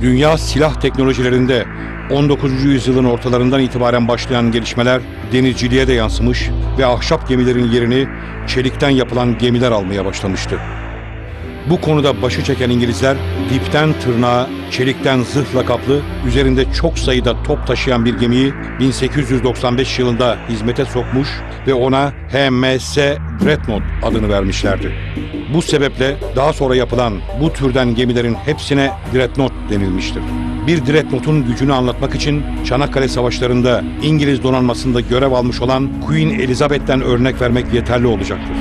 Dünya silah teknolojilerinde 19. yüzyılın ortalarından itibaren başlayan gelişmeler denizciliğe de yansımış ve ahşap gemilerin yerini çelikten yapılan gemiler almaya başlamıştı. Bu konuda başı çeken İngilizler dipten tırnağa çelikten zırhla kaplı üzerinde çok sayıda top taşıyan bir gemiyi 1895 yılında hizmete sokmuş ve ona HMS Dreadnought adını vermişlerdi. Bu sebeple daha sonra yapılan bu türden gemilerin hepsine Dreadnought denilmiştir. Bir Dreadnought'un gücünü anlatmak için Çanakkale Savaşları'nda İngiliz donanmasında görev almış olan Queen Elizabeth'ten örnek vermek yeterli olacaktır.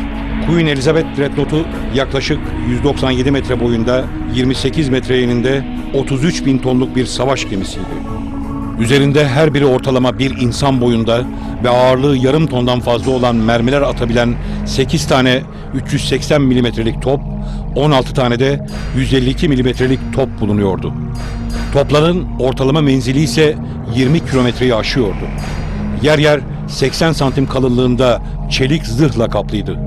Queen Elizabeth Dreadnought'u yaklaşık 197 metre boyunda, 28 metre eninde 33 bin tonluk bir savaş gemisiydi. Üzerinde her biri ortalama bir insan boyunda ve ağırlığı yarım tondan fazla olan mermiler atabilen 8 tane 380 milimetrelik top, 16 tane de 152 milimetrelik top bulunuyordu. Topların ortalama menzili ise 20 kilometreyi aşıyordu. Yer yer 80 santim kalınlığında çelik zırhla kaplıydı.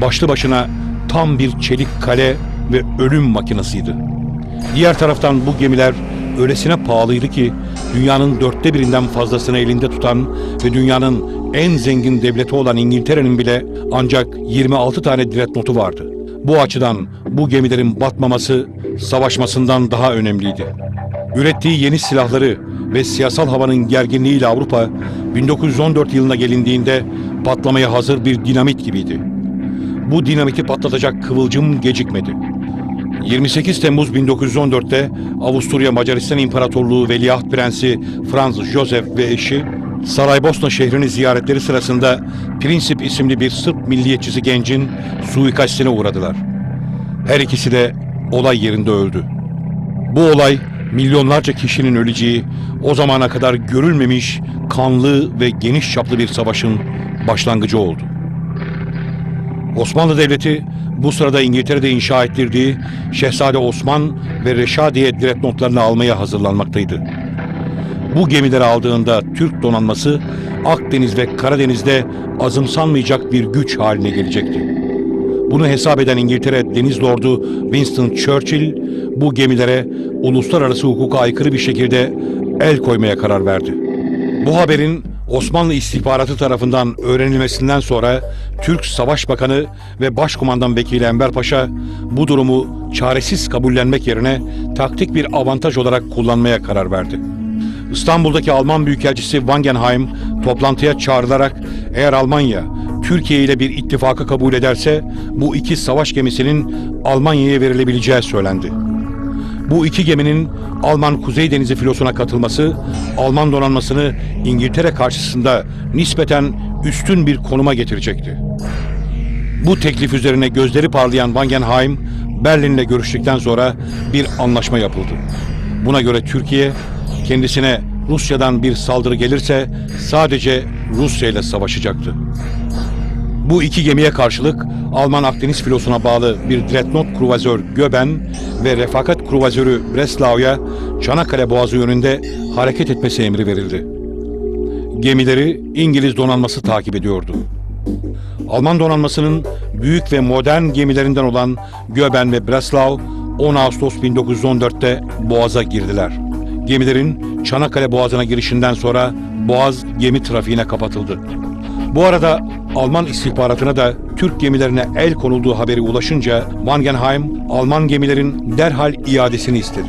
Başlı başına tam bir çelik kale ve ölüm makinasıydı. Diğer taraftan bu gemiler öylesine pahalıydı ki dünyanın dörtte birinden fazlasını elinde tutan ve dünyanın en zengin devleti olan İngiltere'nin bile ancak 26 tane dreadnought'u vardı. Bu açıdan bu gemilerin batmaması savaşmasından daha önemliydi. Ürettiği yeni silahları ve siyasal havanın gerginliğiyle Avrupa 1914 yılına gelindiğinde patlamaya hazır bir dinamit gibiydi. Bu dinamiti patlatacak kıvılcım gecikmedi. 28 Temmuz 1914'te Avusturya Macaristan İmparatorluğu Veliaht Prensi Franz Josef ve eşi Saraybosna şehrini ziyaretleri sırasında Prinsip isimli bir Sırp milliyetçisi gencin suikastine uğradılar. Her ikisi de olay yerinde öldü. Bu olay milyonlarca kişinin öleceği, o zamana kadar görülmemiş kanlı ve geniş çaplı bir savaşın başlangıcı oldu. Osmanlı Devleti bu sırada İngiltere'de inşa ettirdiği Şehzade Osman ve Reşadiye dreadnoughtlarını almaya hazırlanmaktaydı. Bu gemileri aldığında Türk donanması Akdeniz ve Karadeniz'de azımsanmayacak bir güç haline gelecekti. Bunu hesap eden İngiltere Deniz Lordu Winston Churchill bu gemilere uluslararası hukuka aykırı bir şekilde el koymaya karar verdi. Bu haberin Osmanlı istihbaratı tarafından öğrenilmesinden sonra Türk Savaş Bakanı ve Başkumandan Vekili Enver Paşa bu durumu çaresiz kabullenmek yerine taktik bir avantaj olarak kullanmaya karar verdi. İstanbul'daki Alman Büyükelçisi Wangenheim toplantıya çağrılarak eğer Almanya Türkiye ile bir ittifakı kabul ederse bu iki savaş gemisinin Almanya'ya verilebileceği söylendi. Bu iki geminin Alman Kuzey Denizi filosuna katılması, Alman donanmasını İngiltere karşısında nispeten üstün bir konuma getirecekti. Bu teklif üzerine gözleri parlayan Wangenheim, Berlin'le görüştükten sonra bir anlaşma yapıldı. Buna göre Türkiye, kendisine Rusya'dan bir saldırı gelirse sadece Rusya ile savaşacaktı. Bu iki gemiye karşılık Alman Akdeniz filosuna bağlı bir dreadnought kruvazör Göben ve refakat kruvazörü Breslau'ya Çanakkale Boğazı yönünde hareket etmesi emri verildi. Gemileri İngiliz donanması takip ediyordu. Alman donanmasının büyük ve modern gemilerinden olan Göben ve Breslau 10 Ağustos 1914'te Boğaz'a girdiler. Gemilerin Çanakkale Boğazı'na girişinden sonra Boğaz gemi trafiğine kapatıldı. Bu arada Alman istihbaratına da Türk gemilerine el konulduğu haberi ulaşınca Wangenheim Alman gemilerin derhal iadesini istedi.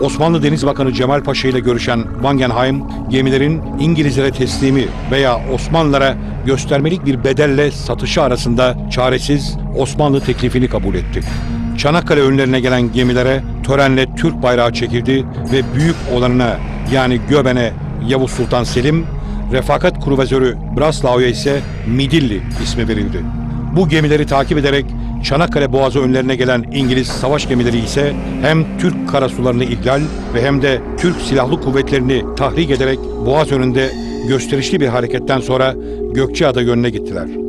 Osmanlı Deniz Bakanı Cemal Paşa ile görüşen Wangenheim gemilerin İngilizlere teslimi veya Osmanlılara göstermelik bir bedelle satışı arasında çaresiz Osmanlı teklifini kabul etti. Çanakkale önlerine gelen gemilere törenle Türk bayrağı çekildi ve büyük olanına yani Göben'e Yavuz Sultan Selim, refakat kruvazörü Braslau'ya ise Midilli ismi verildi. Bu gemileri takip ederek Çanakkale Boğazı önlerine gelen İngiliz savaş gemileri ise hem Türk karasularını ihlal ve hem de Türk silahlı kuvvetlerini tahrik ederek Boğaz önünde gösterişli bir hareketten sonra Gökçeada yönüne gittiler.